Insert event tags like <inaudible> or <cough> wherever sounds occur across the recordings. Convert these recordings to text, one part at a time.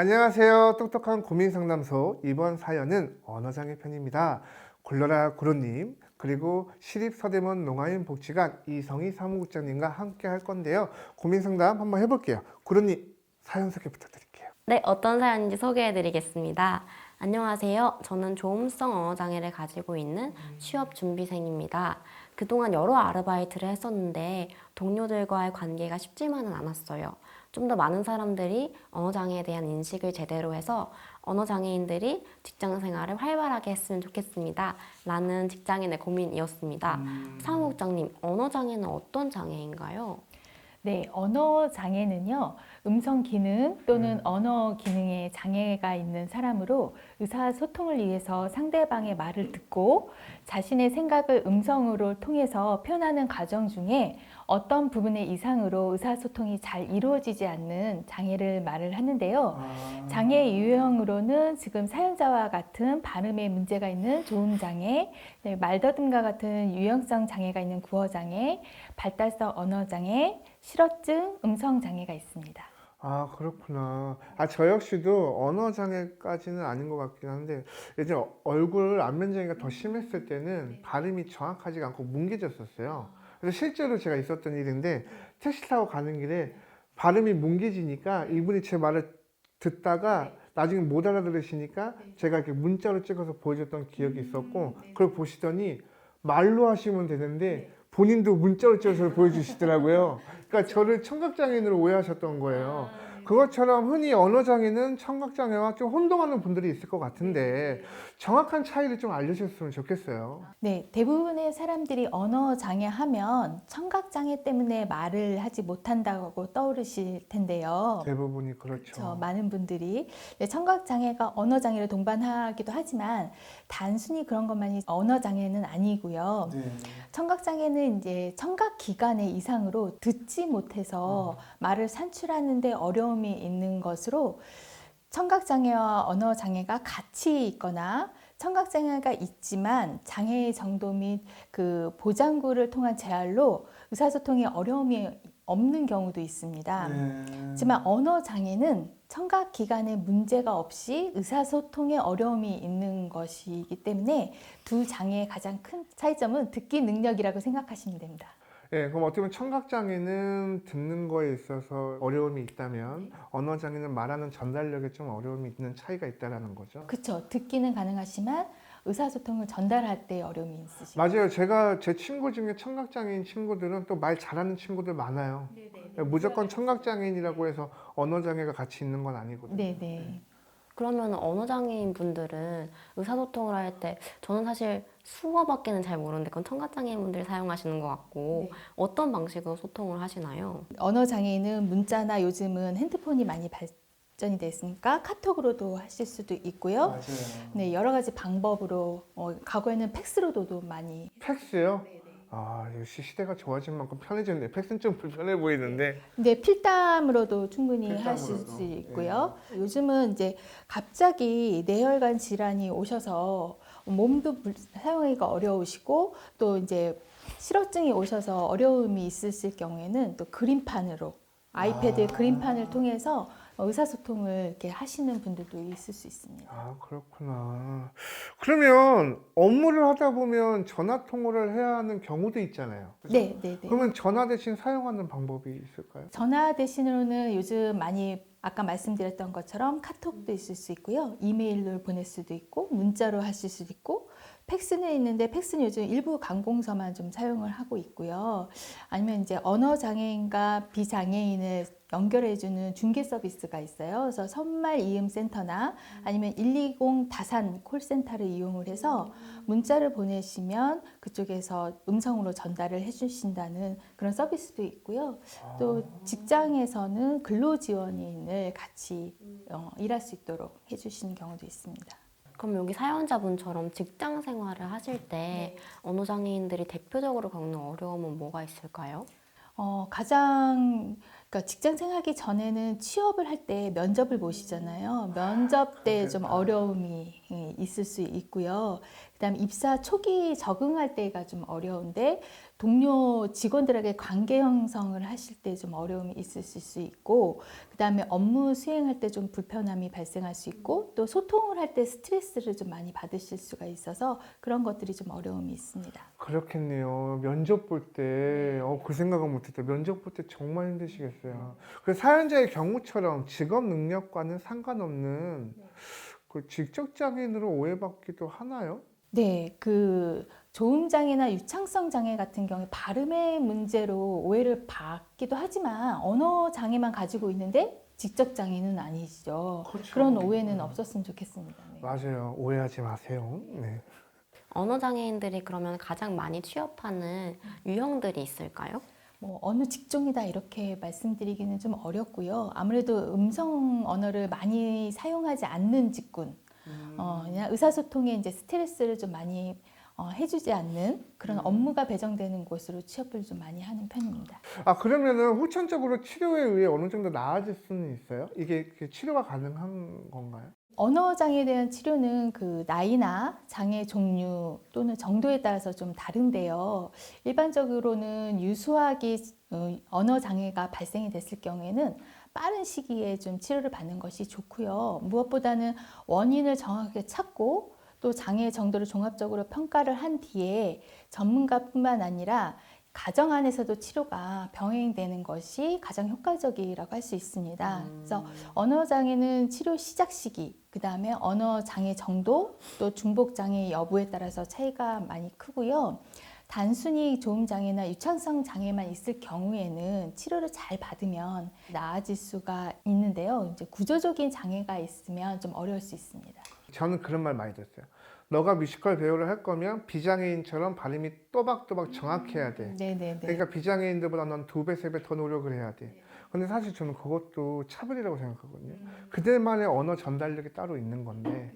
안녕하세요. 똑똑한 고민 상담소 이번 사연은 언어장애 편입니다. 굴러라 구로님 그리고 시립서대문 농아인 복지관 이성희 사무국장님과 함께 할 건데요. 고민 상담 한번 해볼게요. 구로님 사연 소개 부탁드릴게요. 네, 어떤 사연인지 소개해 드리겠습니다. 안녕하세요. 저는 조음성 언어 장애를 가지고 있는 취업 준비생입니다. 그동안 여러 아르바이트를 했었는데 동료들과의 관계가 쉽지만은 않았어요. 좀 더 많은 사람들이 언어 장애에 대한 인식을 제대로 해서 언어 장애인들이 직장 생활을 활발하게 했으면 좋겠습니다. 라는 직장인의 고민이었습니다. 사무국장님, 언어 장애는 어떤 장애인가요? 네, 언어 장애는요, 음성 기능 또는 음. 언어 기능에 장애가 있는 사람으로 의사소통을 위해서 상대방의 말을 듣고 자신의 생각을 음성으로 통해서 표현하는 과정 중에 어떤 부분의 이상으로 의사소통이 잘 이루어지지 않는 장애를 말을 하는데요. 장애 유형으로는 지금 사연자와 같은 발음에 문제가 있는 조음 장애, 네, 말더듬과 같은 유형성 장애가 있는 구어 장애, 발달성 언어 장애, 실어증, 음성 장애가 있습니다. 아 그렇구나. 아 저 역시도 언어 장애까지는 아닌 것 같긴 한데 예전 얼굴 안면 장애가 더 심했을 때는 발음이 정확하지가 않고 뭉개졌었어요. 그래서 실제로 제가 있었던 일인데 택시 타고 가는 길에 발음이 뭉개지니까 이분이 제 말을 듣다가 나중에 못 알아들으시니까 제가 이렇게 문자로 찍어서 보여줬던 기억이 있었고 그걸 보시더니 말로 하시면 되는데 본인도 문자로 찍어서 보여주시더라고요. 그러니까 저를 청각장애인으로 오해하셨던 거예요. 그것처럼 흔히 언어장애는 청각장애와 좀 혼동하는 분들이 있을 것 같은데 정확한 차이를 좀 알려주셨으면 좋겠어요. 네, 대부분의 사람들이 언어 장애 하면 청각 장애 때문에 말을 하지 못한다고 떠오르실 텐데요. 대부분이 그렇죠. 저 많은 분들이 네, 청각 장애가 언어 장애를 동반하기도 하지만 단순히 그런 것만이 언어 장애는 아니고요. 네. 청각 장애는 이제 청각 기관의 이상으로 듣지 못해서 말을 산출하는데 어려 움이 있는 것으로 청각 장애와 언어 장애가 같이 있거나 청각 장애가 있지만 장애의 정도 및 그 보장구를 통한 재활로 의사소통에 어려움이 없는 경우도 있습니다. 네. 하지만 언어 장애는 청각 기관에 문제가 없이 의사소통에 어려움이 있는 것이기 때문에 두 장애의 가장 큰 차이점은 듣기 능력이라고 생각하시면 됩니다. 예, 그럼 어떻게 보면 청각장애는 듣는 거에 있어서 어려움이 있다면 언어장애는 말하는 전달력에 좀 어려움이 있는 차이가 있다라는 거죠. 그렇죠. 듣기는 가능하지만 의사소통을 전달할 때 어려움이 있으시고. 맞아요. 제가 제 친구 중에 청각장애인 친구들은 또 말 잘하는 친구들 많아요. 무조건 청각장애인이라고 해서 언어장애가 같이 있는 건 아니거든요. 네네. 그러면 언어 장애인 분들은 의사소통을 할 때 저는 사실 수어밖에는 잘 모르는데 그건 청각 장애인 분들이 사용하시는 것 같고 네. 어떤 방식으로 소통을 하시나요? 언어 장애인은 문자나 요즘은 핸드폰이 많이 발전이 됐으니까 카톡으로도 하실 수도 있고요. 맞아요. 네, 여러 가지 방법으로 어, 과거에는 팩스로도 많이 팩스요? 아, 역시 시대가 좋아진 만큼 편해졌네. 팩스는 좀 불편해 보이는데. 근데 필담으로도 충분히 필담으로도, 하실 수 있고요. 요즘은 이제 갑자기 뇌혈관 질환이 오셔서 몸도 불- 사용하기가 어려우시고 또 이제 실어증이 오셔서 어려움이 있으실 경우에는 또 그림판으로 아이패드 아. 그림판을 통해서 의사소통을 이렇게 하시는 분들도 있을 수 있습니다. 아, 그렇구나. 그러면 업무를 하다 보면 전화 통화를 해야 하는 경우도 있잖아요. 그죠? 네, 네, 네. 그러면 전화 대신 사용하는 방법이 있을까요? 전화 대신으로는 요즘 많이 아까 말씀드렸던 것처럼 카톡도 있을 수 있고요. 이메일로 보낼 수도 있고 문자로 하실 수도 있고 팩스는 있는데 팩스는 요즘 일부 관공서만 좀 사용을 하고 있고요. 아니면 이제 언어 장애인과 비장애인을 연결해주는 중개 서비스가 있어요. 그래서 선말 이음 센터나 아니면 120 다산 콜센터를 이용을 해서 문자를 보내시면 그쪽에서 음성으로 전달을 해주신다는 그런 서비스도 있고요. 또 직장에서는 근로지원인을 같이 어, 일할 수 있도록 해주시는 경우도 있습니다. 그럼 여기 사연자분처럼 직장 생활을 하실 때 언어 장애인들이 대표적으로 겪는 어려움은 뭐가 있을까요? 어, 가장 그러니까 직장 생활하기 전에는 취업을 할 때 면접을 보시잖아요. 면접 때 좀. 어려움이 예, 있을 수 있고요. 그다음 입사 초기 적응할 때가 좀 어려운데 동료 직원들에게 관계 형성을 하실 때 좀 어려움이 있으실 수 있고 그다음에 업무 수행할 때 좀 불편함이 발생할 수 있고 또 소통을 할 때 스트레스를 좀 많이 받으실 수가 있어서 그런 것들이 좀 어려움이 있습니다. 그렇겠네요. 면접 볼 때, 어, 그 생각은 못했다. 면접 볼 때 정말 힘드시겠어요. 그 사연자의 경우처럼 직업 능력과는 상관없는 그 직접 장애인으로 오해받기도 하나요? 네, 그 조음 장애나 유창성 장애 같은 경우에 발음의 문제로 오해를 받기도 하지만 언어 장애만 가지고 있는데 직접 장애는 아니시죠. 그렇죠. 그런 오해는 없었으면 좋겠습니다. 네. 맞아요. 오해하지 마세요. 네. 언어 장애인들이 그러면 가장 많이 취업하는 유형들이 있을까요? 뭐 어느 직종이다 이렇게 말씀드리기는 좀 어렵고요. 아무래도 음성 언어를 많이 사용하지 않는 직군, 어, 그냥 의사소통에 이제 스트레스를 좀 많이 어, 해주지 않는 그런 업무가 배정되는 곳으로 취업을 좀 많이 하는 편입니다. 아, 그러면은 후천적으로 치료에 의해 어느 정도 나아질 수는 있어요? 이게 그 치료가 가능한 건가요? 언어 장애에 대한 치료는 그 나이나 장애 종류 또는 정도에 따라서 좀 다른데요. 일반적으로는 유수하게 어, 언어 장애가 발생이 됐을 경우에는 빠른 시기에 좀 치료를 받는 것이 좋고요. 무엇보다는 원인을 정확하게 찾고 또 장애 정도를 종합적으로 평가를 한 뒤에 전문가뿐만 아니라 가정 안에서도 치료가 병행되는 것이 가장 효과적이라고 할 수 있습니다. 그래서 언어 장애는 치료 시작 시기, 그 다음에 언어 장애 정도, 또 중복 장애 여부에 따라서 차이가 많이 크고요. 단순히 조음 장애나 유창성 장애만 있을 경우에는 치료를 잘 받으면 나아질 수가 있는데요. 이제 구조적인 장애가 있으면 좀 어려울 수 있습니다. 저는 그런 말 많이 들었어요. 너가 뮤지컬 배우를 할 거면 비장애인처럼 발음이 또박또박 정확해야 돼. 네네네. 그러니까 비장애인들보다 넌 두 배, 세 배 더 노력을 해야 돼. 근데 사실 저는 그것도 차별이라고 생각하거든요. 그들만의 언어 전달력이 따로 있는 건데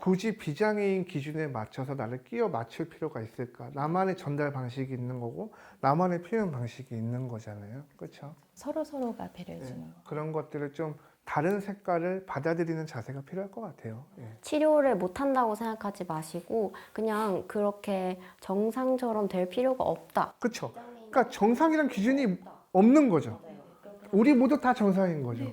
굳이 비장애인 기준에 맞춰서 나를 끼워 맞출 필요가 있을까? 나만의 전달 방식이 있는 거고 나만의 표현 방식이 있는 거잖아요. 그렇죠? 서로 서로가 배려해 주는 거. 그런 것들을 좀 다른 색깔을 받아들이는 자세가 필요할 것 같아요. 예. 치료를 못한다고 생각하지 마시고 그냥 그렇게 정상처럼 될 필요가 없다. 그렇죠. 그러니까 정상이란 기준이 없는 거죠. 우리 모두 다 정상인 거죠.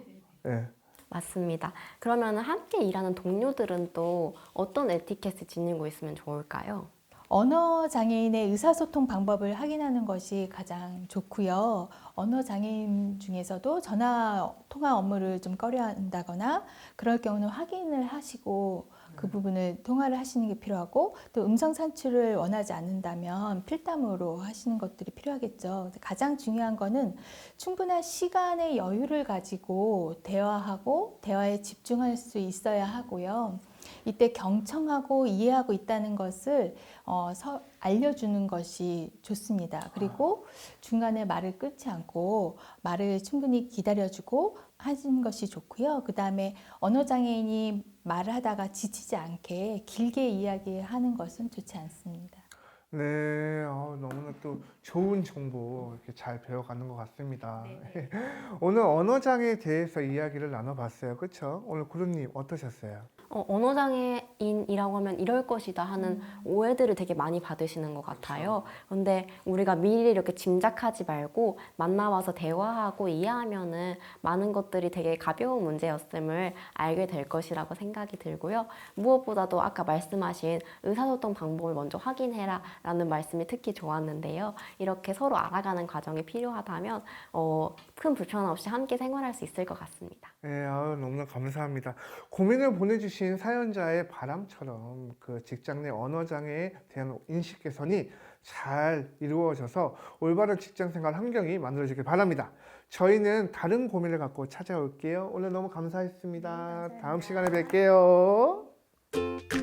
예. 맞습니다. 그러면 함께 일하는 동료들은 또 어떤 에티켓을 지니고 있으면 좋을까요? 언어 장애인의 의사소통 방법을 확인하는 것이 가장 좋고요. 언어 장애인 중에서도 전화 통화 업무를 좀 꺼려 한다거나 그럴 경우는 확인을 하시고 그 부분을 통화를 하시는 게 필요하고 또 음성 산출을 원하지 않는다면 필담으로 하시는 것들이 필요하겠죠. 가장 중요한 거는 충분한 시간의 여유를 가지고 대화하고 대화에 집중할 수 있어야 하고요. 이때 경청하고 이해하고 있다는 것을 어, 서, 알려주는 것이 좋습니다. 그리고 중간에 말을 끊지 않고 말을 충분히 기다려주고 하는 것이 좋고요. 그 다음에 언어장애인이 말을 하다가 지치지 않게 길게 이야기하는 것은 좋지 않습니다. 네, 어, 너무나 또 좋은 정보 이렇게 잘 배워가는 것 같습니다. <laughs> 오늘 언어장애에 대해서 이야기를 나눠봤어요. 그렇죠? 오늘 구루님 어떠셨어요? 어, 언어장애인이라고 하면 이럴 것이다 하는 오해들을 되게 많이 받으시는 것 같아요. 근데 우리가 미리 이렇게 짐작하지 말고 만나와서 대화하고 이해하면은 많은 것들이 되게 가벼운 문제였음을 알게 될 것이라고 생각이 들고요. 무엇보다도 아까 말씀하신 의사소통 방법을 먼저 확인해라 라는 말씀이 특히 좋았는데요. 이렇게 서로 알아가는 과정이 필요하다면 어, 큰 불편 없이 함께 생활할 수 있을 것 같습니다. 네, 아유, 너무나 감사합니다. 고민을 보내주신 사연자의 바람처럼 그 직장 내 언어장애에 대한 인식 개선이 잘 이루어져서 올바른 직장 생활 환경이 만들어지길 바랍니다. 저희는 다른 고민을 갖고 찾아올게요. 오늘 너무 감사했습니다. 다음 시간에 뵐게요.